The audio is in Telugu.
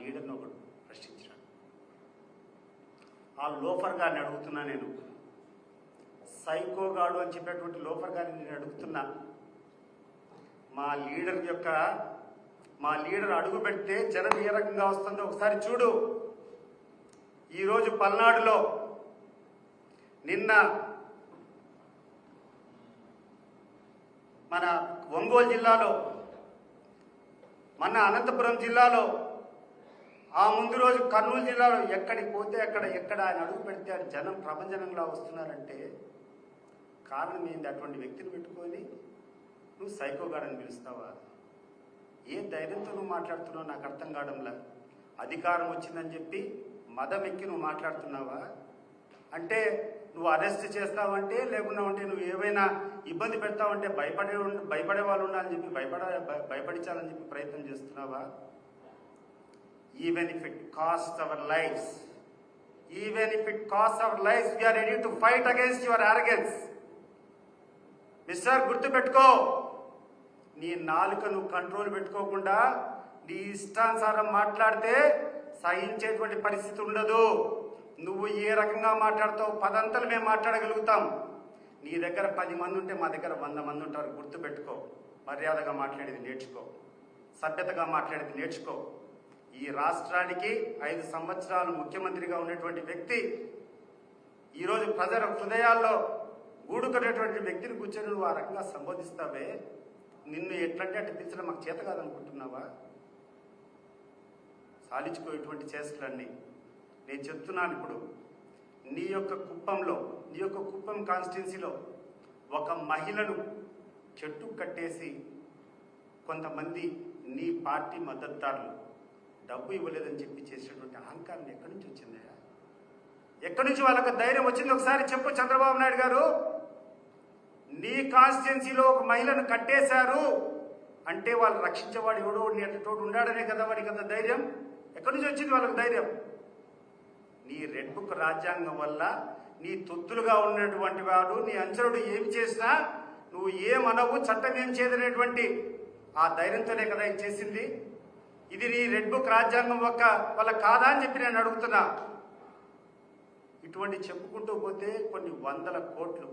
లీడర్ని ఒకడు ప్రశ్నించాడు ఆ లోఫర్ గారిని అడుగుతున్నా నేను. సైకోగాడు అని చెప్పేటువంటి లోఫర్ గారిని నేను అడుగుతున్నా. మా లీడర్ యొక్క మా లీడర్ అడుగు పెడితే జనం ఏ రకంగా వస్తుందో ఒకసారి చూడు. ఈరోజు పల్నాడులో నిన్న మన ఒంగోలు జిల్లాలో మన అనంతపురం జిల్లాలో ఆ ముందు రోజు కర్నూలు జిల్లాలో ఎక్కడికి పోతే అక్కడ ఎక్కడ ఆయన అడుగు పెడితే జనం ప్రపంచనంలా వస్తున్నారంటే కారణం ఏంది అటువంటి వ్యక్తిని పెట్టుకొని నువ్వు సైకోగాడని పిలుస్తావా ఏ ధైర్యంతో నువ్వు మాట్లాడుతున్నావు నాకు అర్థం కావడంలా అధికారం వచ్చిందని చెప్పి మదం ఎక్కి నువ్వు మాట్లాడుతున్నావా అంటే నువ్వు అరెస్ట్ చేస్తావంటే లేకుండా ఉంటే నువ్వు ఏమైనా ఇబ్బంది పెడతావంటే భయపడే భయపడే వాళ్ళు ఉండాలని చెప్పి భయపడ భయపడించాలని చెప్పి ప్రయత్నం చేస్తున్నావా even if it cost our lives even if it cost our lives we are ready to fight against your arrogance mister గుర్తుపెట్టుకో. నీ నాలుకను కంట్రోల్ పెట్టుకోకుండా నీ ఇష్టానుసారం మాట్లాడితే సహించేటువంటి పరిస్థితి ఉండదు. నువ్వు ఏ రకంగా మాట్లాడతావు పదంతలు మేము మాట్లాడగలుగుతాం. నీ దగ్గర పది మంది ఉంటే మా దగ్గర వంద మంది ఉంటారు. గుర్తుపెట్టుకో. మర్యాదగా మాట్లాడేది నేర్చుకో. సభ్యతగా మాట్లాడేది నేర్చుకో. ఈ రాష్ట్రానికి ఐదు సంవత్సరాలు ముఖ్యమంత్రిగా ఉన్నటువంటి వ్యక్తి ఈరోజు ప్రజల హృదయాల్లో గూడుకునేటువంటి వ్యక్తిని కూర్చొని నువ్వు ఆ రకంగా సంబోధిస్తావే? నిన్ను ఎట్లంటే అటు పిలిచిన మాకు చేత కాదనుకుంటున్నావా? సాలించుకోయేటువంటి చేష్టలన్నీ. నేను చెప్తున్నాను ఇప్పుడు నీ యొక్క కుప్పంలో నీ యొక్క కుప్పం కాన్స్టిట్యున్సీలో ఒక మహిళను చెట్టు కట్టేసి కొంతమంది నీ పార్టీ మద్దతుదారులు డబ్బు ఇవ్వలేదని చెప్పి చేసినటువంటి అహంకారం ఎక్కడి నుంచి వచ్చిందయ్యా? ఎక్కడి నుంచి వాళ్ళకు ధైర్యం వచ్చింది? ఒకసారి చెప్పు చంద్రబాబు నాయుడు గారు. నీ కాన్స్టిట్యున్సీలో ఒక మహిళను కట్టేశారు. అంటే వాళ్ళు రక్షించేవాడు ఎవడో నీ ఉన్నాడనే ఉండాడనే కదా వాడికి అంత ధైర్యం? ఎక్కడి నుంచి వచ్చింది వాళ్ళకి ధైర్యం? నీ రెడ్ బుక్ రాజ్యాంగం వల్ల నీ తొత్తులుగా ఉన్నటువంటి వాడు నీ అంచరుడు ఏమి చేసినా నువ్వు ఏమనవు చట్టం ఏం చేయదనేటువంటి ఆ ధైర్యంతోనే కదా ఇది చేసింది. ఇది నీ రెడ్ బుక్ రాజ్యాంగం ఒక్క వాళ్ళ కాదా అని చెప్పి నేను అడుగుతున్నా. ఇటువంటి చెప్పుకుంటూ పోతే కొన్ని వందల కోట్లు